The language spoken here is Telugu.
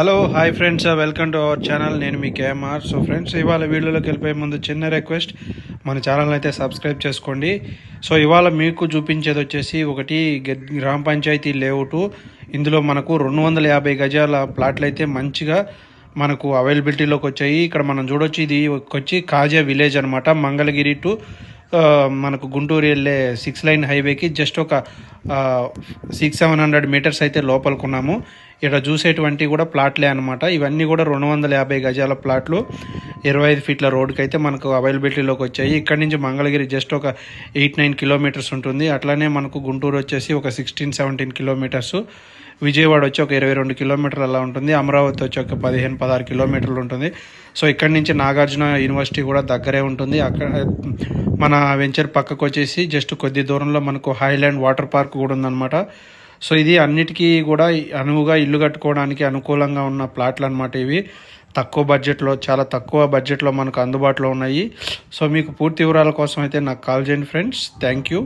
Hello hi friends welcome to our channel నేను మీ కేఎంఆర్ సో ఫ్రెండ్స్ ఇవాళ వీడియోలోకి వెళ్ళిపోయే ముందు చిన్న రిక్వెస్ట్ మన ఛానల్ అయితే సబ్స్క్రైబ్ చేసుకోండి. సో ఇవాళ మీకు చూపించేది వచ్చేసి ఒకటి గ్రామ పంచాయతీ లేఅవుట్ ఇందులో మనకు రెండు వందల యాభై గజాల ప్లాట్లు అయితే మంచిగా మనకు అవైలబిలిటీలోకి వచ్చాయి. ఇక్కడ మనం చూడొచ్చు ఇది వచ్చి కాజా విలేజ్ అనమాట మంగళగిరి టు మనకు గుంటూరు వెళ్ళే సిక్స్ లైన్ హైవేకి జస్ట్ ఒక సిక్స్ సెవెన్ హండ్రెడ్ మీటర్స్ అయితే లోపలికున్నాము. ఇక్కడ చూసేటువంటి కూడా ప్లాట్లే అనమాట ఇవన్నీ కూడా రెండు వందల యాభై గజాల ప్లాట్లు ఇరవై ఐదు ఫీట్ల రోడ్డుకి అయితే మనకు అవైలబిలిటీలోకి వచ్చాయి. ఇక్కడ నుంచి మంగళగిరి జస్ట్ ఒక ఎయిట్ నైన్ కిలోమీటర్స్ ఉంటుంది. అట్లానే మనకు గుంటూరు వచ్చేసి ఒక సిక్స్టీన్ సెవెంటీన్ కిలోమీటర్స్ విజయవాడ వచ్చి ఒక ఇరవై రెండు కిలోమీటర్లు అలా ఉంటుంది. అమరావతి వచ్చి ఒక పదిహేను పదహారు కిలోమీటర్లు ఉంటుంది. సో ఇక్కడి నుంచి నాగార్జున యూనివర్సిటీ కూడా దగ్గరే ఉంటుంది. అక్కడ మన వెంచర్ పక్కకు వచ్చేసి జస్ట్ కొద్ది దూరంలో మనకు హైలాండ్ వాటర్ పార్క్ కూడా ఉందన్నమాట. సో ఇది అన్నిటికీ కూడా అనువుగా ఇల్లు కట్టుకోవడానికి అనుకూలంగా ఉన్న ప్లాట్లు అనమాట ఇవి. తక్కువ బడ్జెట్లో చాలా తక్కువ బడ్జెట్లో మనకు అందుబాటులో ఉన్నాయి. సో మీకు పూర్తి వివరాల కోసం అయితే నాకు కాల్ చేయండి ఫ్రెండ్స్. Thank you.